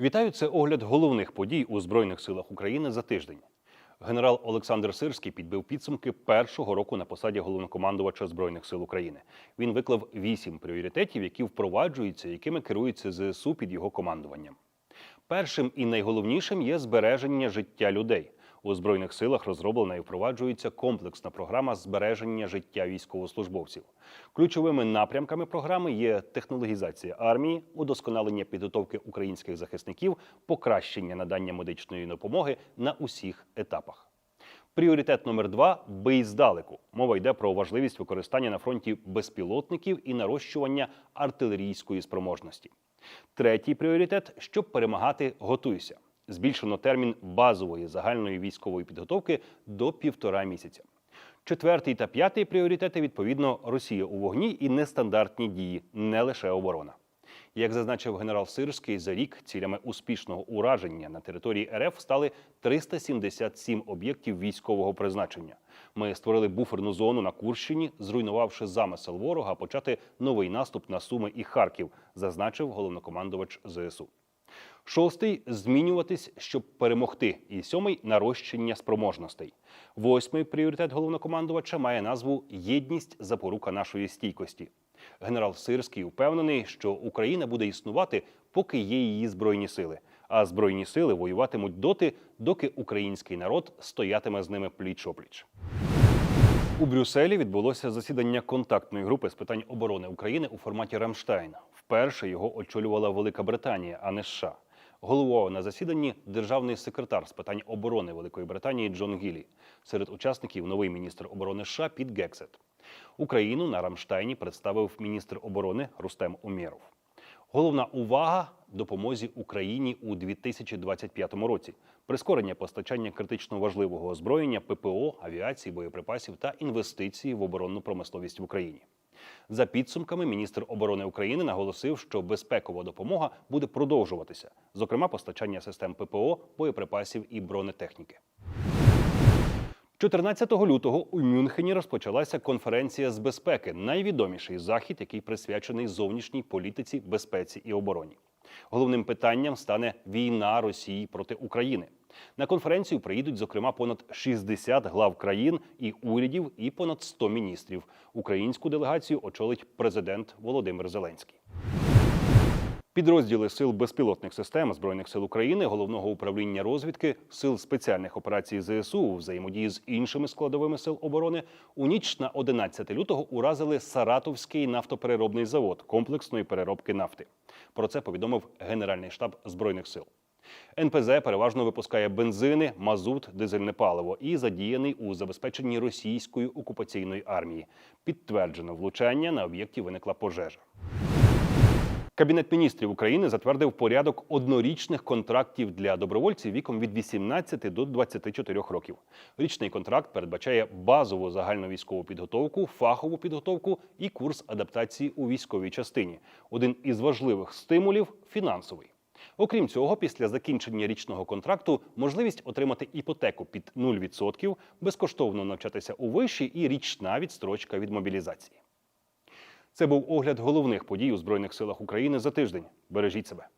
Вітаю, це огляд головних подій у Збройних силах України за тиждень. Генерал Олександр Сирський підбив підсумки першого року на посаді головнокомандувача Збройних сил України. Він виклав вісім пріоритетів, які впроваджуються, якими керується ЗСУ під його командуванням. Першим і найголовнішим є збереження життя людей. У збройних силах розроблена і впроваджується комплексна програма збереження життя військовослужбовців. Ключовими напрямками програми є технологізація армії, удосконалення підготовки українських захисників, покращення надання медичної допомоги на усіх етапах. Пріоритет номер два бий здалеку. Мова йде про важливість використання на фронті безпілотників і нарощування артилерійської спроможності. Третій пріоритет щоб перемагати, готуйся. Збільшено термін базової загальної військової підготовки до півтора місяця. Четвертий та п'ятий пріоритети відповідно Росія у вогні і нестандартні дії, не лише оборона. Як зазначив генерал Сирський, за рік цілями успішного ураження на території РФ стали 377 об'єктів військового призначення. Ми створили буферну зону на Курщині, зруйнувавши замисел ворога почати новий наступ на Суми і Харків, зазначив головнокомандувач ЗСУ. Шостий змінюватись, щоб перемогти. І сьомий нарощення спроможностей. Восьмий пріоритет головнокомандувача має назву Єдність запорука нашої стійкості. Генерал Сирський впевнений, що Україна буде існувати, поки є її збройні сили. А збройні сили воюватимуть доти, доки український народ стоятиме з ними пліч-опліч. У Брюсселі відбулося засідання контактної групи з питань оборони України у форматі Рамштайн. Вперше його очолювала Велика Британія, а не США. Головував на засіданні державний секретар з питань оборони Великої Британії Джон Гілі. Серед учасників новий міністр оборони США Піт Гексет. Україну на Рамштайні представив міністр оборони Рустем Умєров. Головна увага допомозі Україні у 2025 році. Прискорення постачання критично важливого озброєння, ППО, авіації, боєприпасів та інвестиції в оборонну промисловість в Україні. За підсумками, міністр оборони України наголосив, що безпекова допомога буде продовжуватися, зокрема постачання систем ППО, боєприпасів і бронетехніки. 14 лютого у Мюнхені розпочалася конференція з безпеки, найвідоміший захід, який присвячений зовнішній політиці, безпеці і обороні. Головним питанням стане війна Росії проти України. На конференцію приїдуть, зокрема, понад 60 глав країн і урядів, і понад 100 міністрів. Українську делегацію очолить президент Володимир Зеленський. Підрозділи сил безпілотних систем збройних сил України, головного управління розвідки, сил спеціальних операцій ЗСУ у взаємодії з іншими складовими сил оборони у ніч на 11 лютого уразили Саратовський нафтопереробний завод комплексної переробки нафти. Про це повідомив Генеральний штаб збройних сил. НПЗ переважно випускає бензини, мазут, дизельне паливо і задіяний у забезпеченні російської окупаційної армії. Підтверджено влучання на об'єкті виникла пожежа. Кабінет міністрів України затвердив порядок однорічних контрактів для добровольців віком від 18 до 24 років. Річний контракт передбачає базову загальновійськову підготовку, фахову підготовку і курс адаптації у військовій частині. Один із важливих стимулів фінансовий. Окрім цього, після закінчення річного контракту можливість отримати іпотеку під 0%, безкоштовно навчатися у виші і річна відстрочка від мобілізації. Це був огляд головних подій у Збройних силах України за тиждень. Бережіть себе.